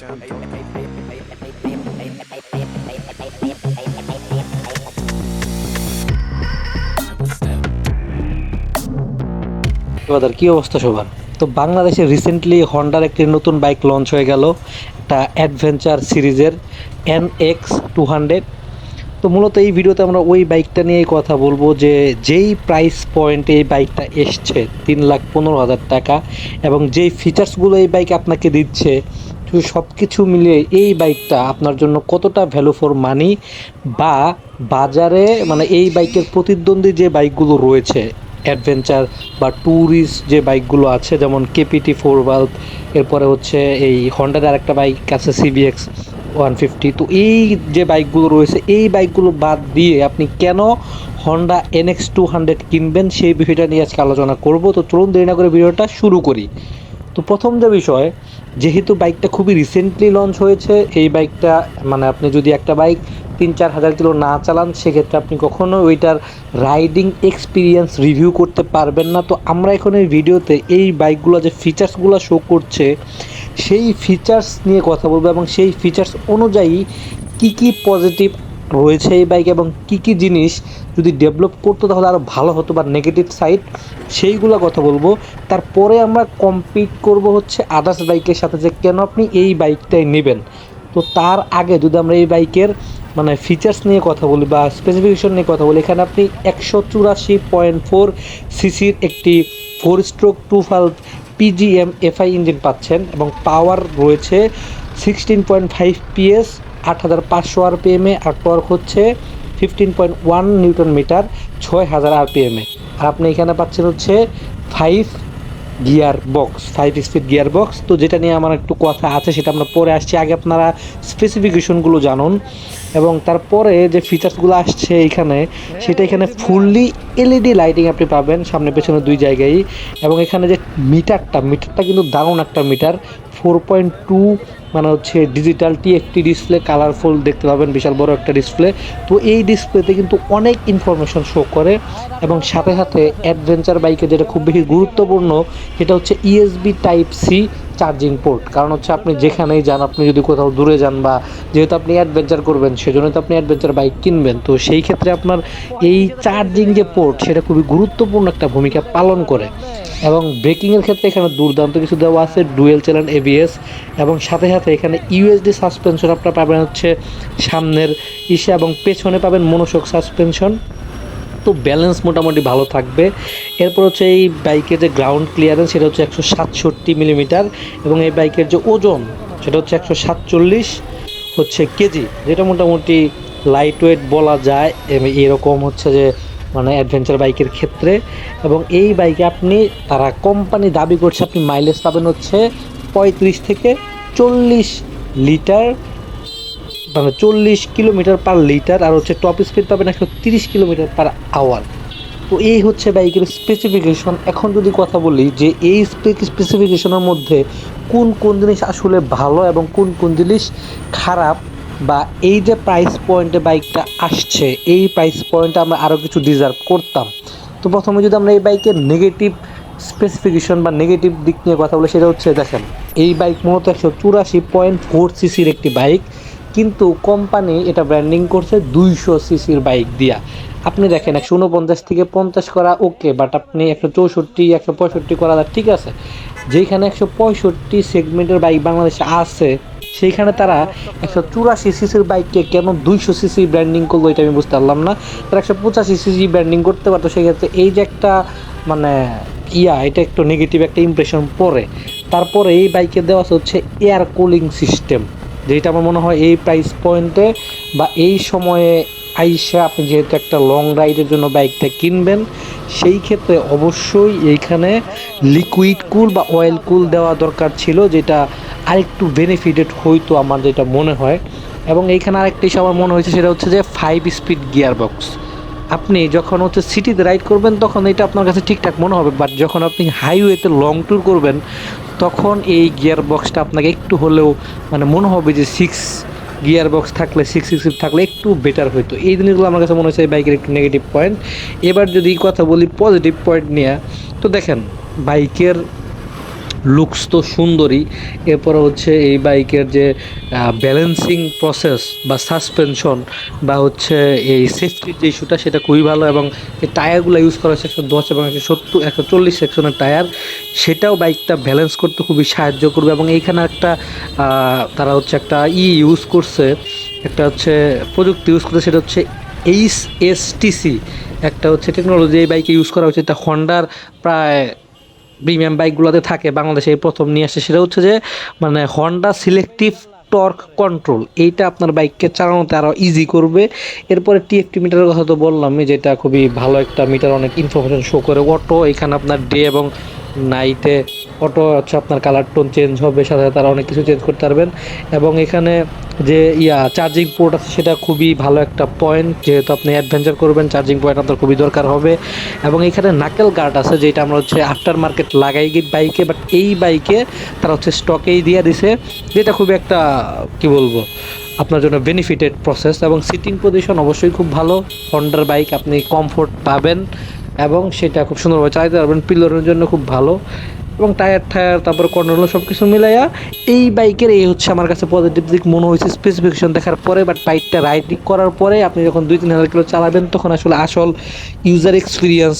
এবার কি অবস্থা সবার? তো বাংলাদেশে রিসেন্টলি হন্ডার একটি নতুন বাইক লঞ্চ হয়ে গেল, একটা অ্যাডভেঞ্চার সিরিজের এন এক্স টু হান্ড্রেড তো মূলত এই ভিডিওতে আমরা ওই বাইকটা নিয়েই কথা বলব যে, যেই প্রাইস পয়েন্টে এই বাইকটা এসছে, তিন লাখ পনেরো হাজার টাকা, এবং যেই ফিচার্সগুলো এই বাইক আপনাকে দিচ্ছে তো সব কিছু মিলিয়ে এই বাইকটা আপনার জন্য কতটা ভ্যালু ফর মানি বা বাজারে মানে এই বাইকের প্রতিদ্বন্দ্বী যে বাইকগুলো রয়েছে অ্যাডভেঞ্চার বা ট্যুরিস্ট যে বাইকগুলো আছে, যেমন কেপিটি ফোর বাল্ব এরপরে হচ্ছে এই হন্ডার আরেকটা বাইক আছে সিবিএক্স ওয়ান ফিফটি তো এই যে বাইকগুলো রয়েছে, এই বাইকগুলো বাদ দিয়ে আপনি কেন হন্ডা এনএক্স টু হান্ড্রেড কিনবেন, সেই বিষয়টা নিয়ে আজকে আলোচনা করব। তো চলুন দেরি না করে ভিডিওটা শুরু করি। তো প্রথম যে বিষয় যেহেতু বাইকটা খুবই রিসেন্টলি লঞ্চ হয়েছে, এই বাইকটা মানে আপনি যদি একটা বাইক তিন চার হাজার কিলো না চালান, সেক্ষেত্রে আপনি কখনো ওইটার রাইডিং এক্সপিরিয়েন্স রিভিউ করতে পারবেন না। তো আমরা এখন এই ভিডিওতে এই বাইকগুলো যে ফিচার্সগুলো শো করছে, সেই ফিচার্স নিয়ে কথা বলব এবং সেই ফিচার্স অনুযায়ী কী কী পজিটিভ রয়েছে এই বাইক এবং কি কি জিনিস যদি ডেভেলপ করতো তাহলে আরও ভালো হতো বা নেগেটিভ সাইড সেইগুলো কথা বলব। তারপরে আমরা কম্পিট করব হচ্ছে আদার্স বাইকের সাথে যে কেন আপনি এই বাইকটাই নেবেন। তো তার আগে যদি আমরা এই বাইকের মানে ফিচার্স নিয়ে কথা বলি বা স্পেসিফিকেশন নিয়ে কথা বলি, এখানে আপনি একশো চুরাশি পয়েন্ট ফোর সিসির একটি four stroke two valve PGM FI engine পাচ্ছেন এবং পাওয়ার রয়েছে সিক্সটিন পয়েন্ট ফাইভ পিএস আট হাজার পাঁচশো আরপিএমে আর টর্ক হচ্ছে fifteen point one newton metre, ছয় হাজার আরপিএমে আর আপনি এখানে পাচ্ছেন হচ্ছে five gearbox five speed gearbox তো যেটা নিয়ে আমার একটু কথা আছে, সেটা আমরা পরে আসছি। আগে আপনারা স্পেসিফিকেশনগুলো জানুন। এবং তারপরে যে ফিচার্সগুলো আসছে এখানে, সেটা এখানে ফুললি এলইডি লাইটিং আপনি পাবেন, সামনে পেছনে দুই জায়গায়। এবং এখানে যে মিটারটা মিটারটা কিন্তু দারুণ একটা মিটার ফোর পয়েন্ট টু মানে হচ্ছে ডিজিটাল টিএফটি ডিসপ্লে কালারফুল দেখতে পাবেন, বিশাল বড় একটা ডিসপ্লে তো এই ডিসপ্লেতে কিন্তু অনেক ইনফরমেশন শো করে এবং সাথে সাথে অ্যাডভেঞ্চার বাইকে যেটা খুব বেশি গুরুত্বপূর্ণ, সেটা হচ্ছে USB type C charging port কারণ হচ্ছে আপনি যেখানেই যান, আপনি যদি কোথাও দূরে যান বা যেহেতু আপনি অ্যাডভেঞ্চার করবেন সেজন্য তো আপনি অ্যাডভেঞ্চার বাইক কিনবেন। তো সেই ক্ষেত্রে আপনার এই চার্জিং যে পোর্ট সেটা খুবই গুরুত্বপূর্ণ একটা ভূমিকা পালন করে। এবং ব্রেকিংয়ের ক্ষেত্রে এখানে দুর্দান্ত কিছু দেওয়া আছে, ডুয়েল চ্যানেল এবিএস এবং সাথে সাথে এখানে ইউএসডি সাসপেনশন আপনারা পাবেন হচ্ছে সামনের ইসে এবং পেছনে পাবেন মনোশক সাসপেনশন তো ব্যালেন্স মোটামুটি ভালো থাকবে। এরপর হচ্ছে এই বাইকের যে গ্রাউন্ড ক্লিয়ারেন্স সেটা হচ্ছে একশো সাতষট্টি মিলিমিটার এবং এই বাইকের যে ওজন সেটা হচ্ছে একশো সাতচল্লিশ হচ্ছে কেজি, যেটা মোটামুটি লাইট ওয়েট বলা যায়। এরকম হচ্ছে যে মানে অ্যাডভেঞ্চার বাইকের ক্ষেত্রে। এবং এই বাইকে আপনি, তারা কোম্পানি দাবি করছে আপনি মাইলেজ পাবেন হচ্ছে পঁয়ত্রিশ থেকে চল্লিশ লিটার মানে চল্লিশ কিলোমিটার পার লিটার আর হচ্ছে টপ স্পিড পাবেন একশো তিরিশ কিলোমিটার পার আওয়ার তো এই হচ্ছে বাইকের স্পেসিফিকেশন এখন যদি কথা বলি যে এই স্পেসিফিকেশনের মধ্যে কোন কোন জিনিস আসলে ভালো এবং কোন কোন জিনিস খারাপ বা এই যে প্রাইস পয়েন্টে বাইকটা আসছে, এই প্রাইস পয়েন্টে আমরা আরও কিছু ডিজার্ভ করতাম। তো প্রথমে যদি আমরা এই বাইকের নেগেটিভ স্পেসিফিকেশন বা নেগেটিভ দিক নিয়ে কথা বলি, সেটা হচ্ছে দেখেন, এই বাইক মূলত একশো চুরাশি পয়েন্ট ফোর সিসির একটি বাইক কিন্তু কোম্পানি এটা ব্র্যান্ডিং করছে দুইশো সিসির বাইক দিয়া। আপনি দেখেন একশো উনপঞ্চাশ থেকে পঞ্চাশ করা ওকে বাট আপনি একশো চৌষট্টি, একশো পঁয়ষট্টি করা ঠিক আছে? যেখানে একশো পঁয়ষট্টি সেগমেন্টের বাইক বাংলাদেশে আছে সেইখানে তারা একশো চুরাশি সিসির বাইককে কেন দুইশো সিসি ব্র্যান্ডিং করল এটা আমি বুঝতে পারলাম না। তারা একশো পঁচাশি সিসি ব্র্যান্ডিং করতে পারতো, সেক্ষেত্রে এই যে একটা মানে ইয়া, এটা একটু নেগেটিভ একটা ইমপ্রেশন পড়ে তারপরে এই বাইকে দেওয়া হচ্ছে এয়ার কুলিং সিস্টেম যেটা আমার মনে হয় এই প্রাইস পয়েন্টে বা এই সময়ে আইসা আপনি যেহেতু একটা লং রাইডের জন্য বাইকটা কিনবেন, সেই ক্ষেত্রে অবশ্যই এইখানে লিকুইড কুল বা অয়েল কুল দেওয়া দরকার ছিল, যেটা আরেকটু বেনিফিটেড হইতো আমার যেটা মনে হয়। এবং এইখানে আরেকটা ইস্যু আমার মনে হয়েছে, সেটা হচ্ছে যে ফাইভ স্পিড গিয়ার বক্স আপনি যখন হচ্ছে সিটিতে রাইড করবেন, তখন এটা আপনার কাছে ঠিকঠাক মনে হবে। বাট যখন আপনি হাইওয়েতে লং ট্যুর করবেন, তখন এই গিয়ার বক্সটা আপনাকে একটু হলেও মানে মনে হবে যে সিক্স গিয়ার বক্স থাকলে সিক্স সিক্স থাকলে একটু বেটার হতো এই জিনিসগুলো আমার কাছে মনে হচ্ছে এই বাইকের একটু নেগেটিভ পয়েন্ট এবার যদি কথা বলি পজিটিভ পয়েন্ট নিয়ে, তো দেখেন বাইকের লুকস তো সুন্দরই। এরপরে হচ্ছে এই বাইকের যে ব্যালেন্সিং প্রসেস বা সাসপেনশন বা হচ্ছে এই সেফটির যে ইস্যুটা সেটা খুবই ভালো এবং এই টায়ারগুলো ইউজ করা হচ্ছে একশো দশ এবং একশো সত্তর, একশো চল্লিশ সেকশনের টায়ার সেটাও বাইকটা ব্যালেন্স করতে খুবই সাহায্য করবে এবং এইখানে একটা তারা হচ্ছে একটা ই ইউজ করছে, একটা হচ্ছে প্রযুক্তি ইউজ করছে, সেটা হচ্ছে এইচ এস টিসি একটা হচ্ছে টেকনোলজি এই বাইকে ইউজ করা হচ্ছে এটা হন্ডার প্রায় প্রিমিয়াম বাইকগুলোতে থাকে, বাংলাদেশে প্রথম নিয়ে আসে, সেটা হচ্ছে যে মানে হন্ডা সিলেক্টিভ টর্ক কন্ট্রোল এইটা আপনার বাইককে চালানোতে আরও ইজি করবে। এরপরে টিএফটি মিটারের কথা তো বললামই যেটা খুবই ভালো একটা মিটার অনেক ইনফরমেশন শো করে অটো এখানে আপনার ডে এবং নাইটে অটো হচ্ছে আপনার কালার টোন চেঞ্জ হবে, সাথে সাথে তারা অনেক কিছু চেঞ্জ করতে পারবেন। এবং এখানে যে ইয়া চার্জিং পোর্ট আছে, সেটা খুবই ভালো একটা পয়েন্ট যেহেতু আপনি অ্যাডভেঞ্চার করবেন চার্জিং পয়েন্ট আপনার খুবই দরকার হবে। এবং এখানে নাকেল গার্ড আছে, যেটা আমরা হচ্ছে আফটার মার্কেট লাগাই বাইকে বাট এই বাইকে তারা হচ্ছে স্টকেই দিয়ে দিছে, যেটা খুবই একটা, কি বলব, আপনার জন্য বেনিফিটেড প্রসেস এবং সিটিং পজিশন অবশ্যই খুব ভালো হন্ডার বাইক আপনি কমফোর্ট পাবেন, এবং সেটা খুব সুন্দরভাবে চালাতে পারবেন পিলরের জন্য খুব ভালো। এবং টায়ার টায়ার তারপর কন্ট্রোল সব কিছু মিলাইয়া এই বাইকের এই হচ্ছে আমার কাছে পজিটিভ দিক। মনে হয়েছে স্পেসিফিকেশন দেখার পরে বাট বাইকটা রাইডিং করার পরে আপনি যখন দুই তিন হাজার কিলো চালাবেন, তখন আসলে আসল ইউজার এক্সপিরিয়েন্স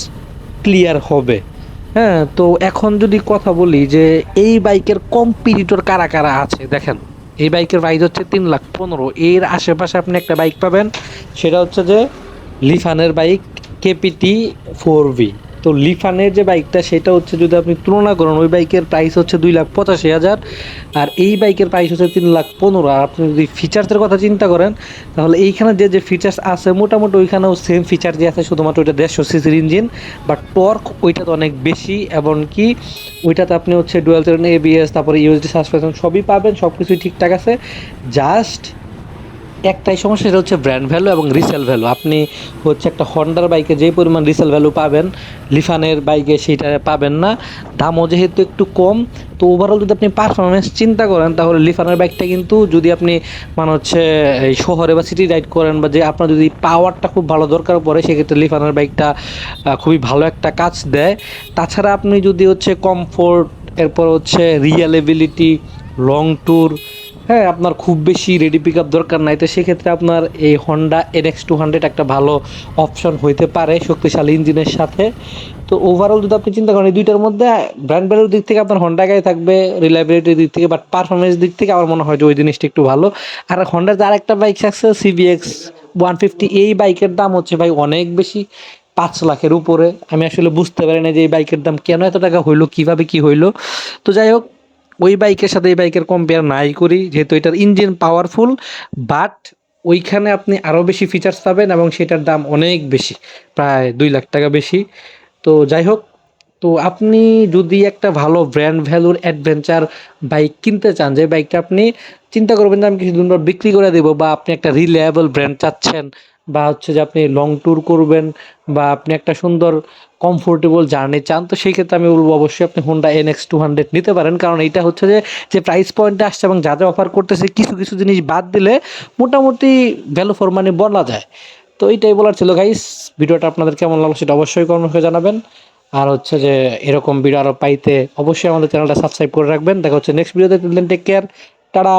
ক্লিয়ার হবে। হ্যাঁ তো এখন যদি কথা বলি যে এই বাইকের কম্পিটিটর কারা কারা আছে, দেখেন। এই বাইকের প্রাইস হচ্ছে তিন লাখ পনেরো। এর আশেপাশে আপনি একটা বাইক পাবেন, সেটা হচ্ছে যে লিফানের বাইক কেপিটি ফোর ভি। তো লিফানের যে বাইকটা, সেটা হচ্ছে যদি আপনি তুলনা করেন, ওই বাইকের প্রাইস হচ্ছে দুই লাখ পঁচাশি হাজার। আর এই বাইকের প্রাইস হচ্ছে তিন লাখ পনেরো। আর আপনি যদি ফিচার্সের কথা চিন্তা করেন, তাহলে এইখানে যে যে ফিচার্স আছে, মোটামুটি ওইখানেও সেম ফিচার যে আছে, শুধুমাত্র ওইটা দেড়শো সিসির ইঞ্জিন বাট টর্ক ওইটাতে অনেক বেশি এবং কি ওইটাতে আপনি হচ্ছে ডুয়েল চেন এবিএস তারপরে ইউএসডি সাসপেনশন সবই পাবেন সব কিছুই ঠিকঠাক আছে। জাস্ট একটাই সমস্যা সেটা হচ্ছে ব্র্যান্ড ভ্যালু এবং রিসেল ভ্যালু আপনি হচ্ছে একটা হন্ডার বাইকে যে পরিমাণ রিসেল ভ্যালু পাবেন লিফানের বাইকে সেইটা পাবেন না। দামও যেহেতু একটু কম, তো ওভারঅল যদি আপনি পারফরমেন্স চিন্তা করেন, তাহলে লিফানের বাইকটা কিন্তু যদি আপনি মানে হচ্ছে এই শহরে বা সিটি রাইড করেন বা যে আপনার যদি পাওয়ারটা খুব ভালো দরকার পড়ে, সেক্ষেত্রে লিফানের বাইকটা খুবই ভালো একটা কাজ দেয়। তাছাড়া আপনি যদি হচ্ছে কমফোর্ট এরপর হচ্ছে রিয়েলেবিলিটি লং ট্যুর হ্যাঁ আপনার খুব বেশি রেডি পিক আপ দরকার নাই। তো সেক্ষেত্রে আপনার এই হন্ডা এনএক্স টু হান্ড্রেড একটা ভালো অপশন হইতে পারে শক্তিশালী ইঞ্জিনের সাথে। তো ওভারঅল যদি আপনি চিন্তা করেন, এই দুইটার মধ্যে ব্র্যান্ড ভ্যালুর দিক থেকে আপনার হন্ডা গায়ে থাকবে রিলায়েবিলিটির দিক থেকে বাট পারফরমেন্স দিক থেকে আমার মনে হয় যে ওই জিনিসটা একটু ভালো। আর হন্ডার যে আরেকটা বাইক আছে সিবিএক্স ওয়ান ফিফটি এই বাইকের দাম হচ্ছে ভাই অনেক বেশি, পাঁচ লাখের উপরে। আমি আসলে বুঝতে পারি না যে এই বাইকের দাম কেন এত টাকা হইল, কীভাবে কি হইল। তো যাই হোক ওই বাইকের সাথে এই বাইকের কম্পেয়ার নাই করি, যেহেতু এটার ইঞ্জিন পাওয়ারফুল বাট ওইখানে আপনি আরও বেশি ফিচার্স পাবেন এবং সেটার দাম অনেক বেশি, প্রায় দুই লাখ টাকা বেশি। তো যাই হোক, তো আপনি যদি একটা ভালো ব্র্যান্ড ভ্যালুর অ্যাডভেঞ্চার বাইক কিনতে চান, যে বাইকটা আপনি চিন্তা করবেন যে আমি কিছুদিন পর বিক্রি করে দেবো বা আপনি একটা রিলায়েবল ব্র্যান্ড চাচ্ছেন বা হচ্ছে যে আপনি লং ট্যুর করবেন বা আপনি একটা সুন্দর কমফোর্টেবল জার্নি চান, তো সেই ক্ষেত্রে আমি বলব অবশ্যই আপনি হোন্ডা এনএক্স টু হান্ড্রেড নিতে পারেন। কারণ এইটা হচ্ছে যে যে প্রাইস পয়েন্টে আসছে এবং যা যা অফার করতেছে, কিছু কিছু জিনিস বাদ দিলে মোটামুটি ভ্যালু ফর মানি বলা যায়। তো এইটাই বলার ছিল গাইস ভিডিওটা আপনাদের কেমন লাগল সেটা অবশ্যই কমেন্ট জানাবেন। আর হচ্ছে যে, এরকম ভিডিও আরও পাইতে অবশ্যই আমাদের চ্যানেলটা সাবস্ক্রাইব করে রাখবেন। দেখা হচ্ছে নেক্সট ভিডিওতে টেক কেয়ার টাটা!